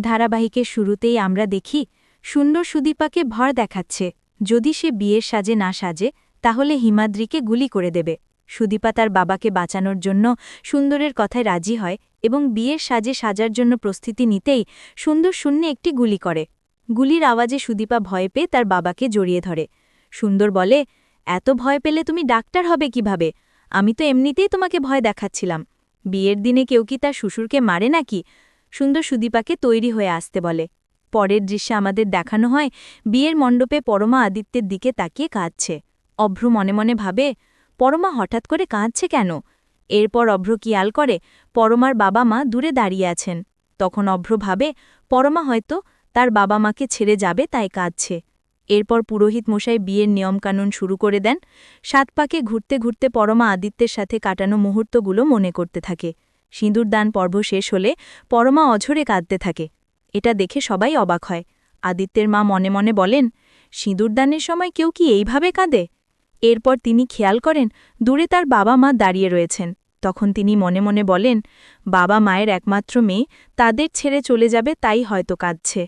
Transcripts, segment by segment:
ধারাবাহিকের শুরুতেই আমরা দেখি, সুন্দর সুদীপাকে ভর দেখাচ্ছে। যদি সে বিয়ের সাজে না সাজে, তাহলে হিমাদ্রিকে গুলি করে দেবে। সুদীপা তার বাবাকে বাঁচানোর জন্য সুন্দরের কথায় রাজি হয় এবং বিয়ের সাজে সাজার জন্য প্রস্তুতি নিতেই সুন্দর শূন্যে একটি গুলি করে। গুলির আওয়াজে সুদীপা ভয় পেয়ে তার বাবাকে জড়িয়ে ধরে। সুন্দর বলে, এত ভয় পেলে তুমি ডাক্তার হবে কীভাবে? আমি তো এমনিতেই তোমাকে ভয় দেখাচ্ছিলাম। বিয়ের দিনে কেউ কি তার শ্বশুরকে মারে নাকি? সুন্দর সুদীপাকে তৈরি হয়ে আসতে বলে। পরের দৃশ্যে আমাদের দেখানো হয়, বিয়ের মণ্ডপে পরমা আদিত্যের দিকে তাকিয়ে কাঁদছে। অভ্র মনে মনে ভাবে, পরমা হঠাৎ করে কাঁদছে কেন? এরপর অভ্র কিয়াল করে, পরমার বাবা মা দূরে দাঁড়িয়ে আছেন। তখন অভ্র ভাবে, পরমা হয়তো তার বাবা মাকে ছেড়ে যাবে তাই কাঁদছে। এরপর পুরোহিত মশাই বিয়ের নিয়মকানুন শুরু করে দেন। সাত পাকে ঘুরতে ঘুরতে পরমা আদিত্যের সাথে কাটানো মুহূর্তগুলো মনে করতে থাকে। সিঁদুরদান পর্ব শেষ হলে পরমা অঝরে কাঁদতে থাকে। এটা দেখে সবাই অবাক হয়। আদিত্যের মা মনে মনে বলেন সিঁদুরদানের সময় কেউ কি এইভাবে কাঁদে? এরপর তিনি খেয়াল করেন, দূরে তার বাবা মা দাঁড়িয়ে রয়েছেন। তখন তিনি মনে মনে বলেন, বাবা মায়ের একমাত্র মেয়ে, তাদের ছেড়ে চলে যাবে, তাই হয়তো কাঁদছে।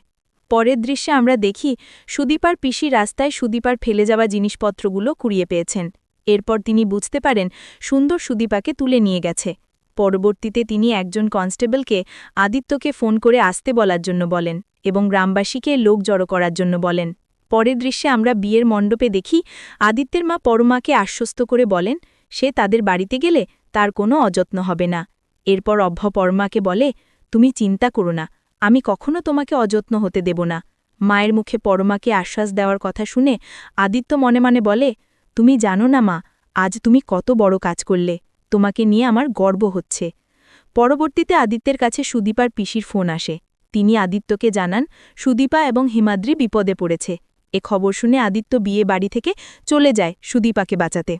পরের দৃশ্যে আমরা দেখি, সুদীপার পিসি রাস্তায় সুদীপার ফেলে যাওয়া জিনিসপত্রগুলো কুড়িয়ে পেয়েছেন। এরপর তিনি বুঝতে পারেন, সুন্দর সুদীপাকে তুলে নিয়ে গেছে। পরবর্তীতে তিনি একজন কনস্টেবলকে আদিত্যকে ফোন করে আসতে বলার জন্য বলেন এবং গ্রামবাসীকে লোক জড়ো করার জন্য বলেন। পরের দৃশ্যে আমরা বিয়ের মণ্ডপে দেখি, আদিত্যের মা পরমাকে আশ্বস্ত করে বলেন, সে তাদের বাড়িতে গেলে তার কোনো অযত্ন হবে না। এরপর অভ্য পরমাকে বলে, তুমি চিন্তা করো না, আমি কখনো তোমাকে অযত্ন হতে দেব না। মায়ের মুখে পরমাকে আশ্বাস দেওয়ার কথা শুনে আদিত্য মনে মনে বলে, তুমি জানো না মা, আজ তুমি কত বড় কাজ করলে। তোমাকে নিয়ে আমার গর্ব হচ্ছে। পরবর্তীতে আদিত্যের কাছে সুদীপার পিসির ফোন আসে। তিনি আদিত্যকে জানান, সুদীপা এবং হিমাদ্রি বিপদে পড়েছে। এ খবর শুনে আদিত্য বিয়ে বাড়ি থেকে চলে যায় সুদীপাকে বাঁচাতে।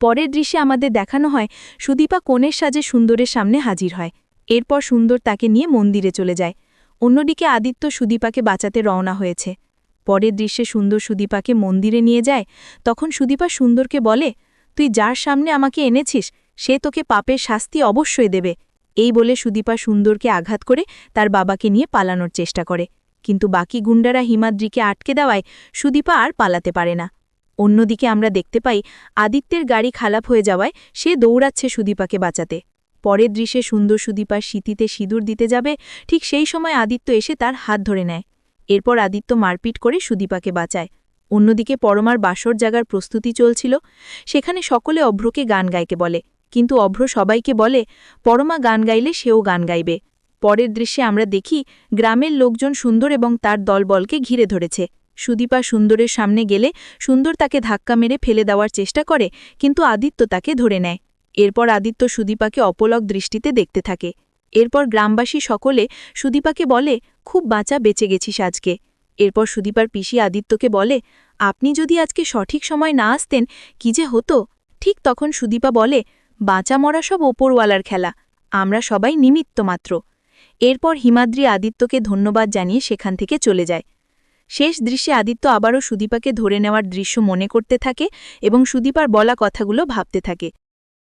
পরের দৃশ্যে আমাদের দেখানো হয়, সুদীপা কোণের সাজে সুন্দরের সামনে হাজির হয়। এরপর সুন্দর তাকে নিয়ে মন্দিরে চলে যায়। অন্যদিকে আদিত্য সুদীপাকে বাঁচাতে রওনা হয়েছে। পরের দৃশ্যে সুন্দর সুদীপাকে মন্দিরে নিয়ে যায়। তখন সুদীপা সুন্দরকে বলে তুই যার সামনে আমাকে এনেছিস, সে তোকে পাপের শাস্তি অবশ্যই দেবে। এই বলে সুদীপা সুন্দরকে আঘাত করে তার বাবাকে নিয়ে পালানোর চেষ্টা করে। কিন্তু বাকি গুন্ডারা হিমাদ্রিকে আটকে দেওয়ায় সুদীপা আর পালাতে পারে না। অন্যদিকে আমরা দেখতে পাই, আদিত্যের গাড়ি খালাপ হয়ে যাওয়ায় সে দৌড়াচ্ছে সুদীপাকে বাঁচাতে। পরের দৃশ্যে সুন্দর সুদীপার শীতিতে সিঁদুর দিতে যাবে, ঠিক সেই সময় আদিত্য এসে তার হাত ধরে নেয়। এরপর আদিত্য মারপিট করে সুদীপাকে বাঁচায়। অন্যদিকে পরমার বাসর জাগার প্রস্তুতি চলছিল। সেখানে সকলে অভ্রকে গান গাইকে বলে। কিন্তু অভ্র সবাইকে বলে, পরমা গান গাইলে সেও গান গাইবে। পরের দৃশ্যে আমরা দেখি, গ্রামের লোকজন সুন্দর এবং তার দলবলকে ঘিরে ধরেছে। সুদীপা সুন্দরের সামনে গেলে সুন্দর তাকে ধাক্কা মেরে ফেলে দেওয়ার চেষ্টা করে, কিন্তু আদিত্য তাকে ধরে নেয়। এরপর আদিত্য সুদীপাকে অপলক দৃষ্টিতে দেখতে থাকে। এরপর গ্রামবাসী সকলে সুদীপাকে বলে, খুব বাঁচা, বেঁচে গেছিস আজকে। এরপর সুদীপার পিসি আদিত্যকে বলে, আপনি যদি আজকে সঠিক সময় না আসতেন, কি যে হতো? ঠিক তখন সুদীপা বলে, বাঁচা মরা সব ওপরওয়ালার খেলা, আমরা সবাই নিমিত্ত মাত্র। এরপর হিমাদ্রি আদিত্যকে ধন্যবাদ জানিয়ে সেখান থেকে চলে যায়। শেষ দৃশ্যে আদিত্য আবারও সুদীপাকে ধরে নেওয়ার দৃশ্য মনে করতে থাকে এবং সুদীপার বলা কথাগুলো ভাবতে থাকে।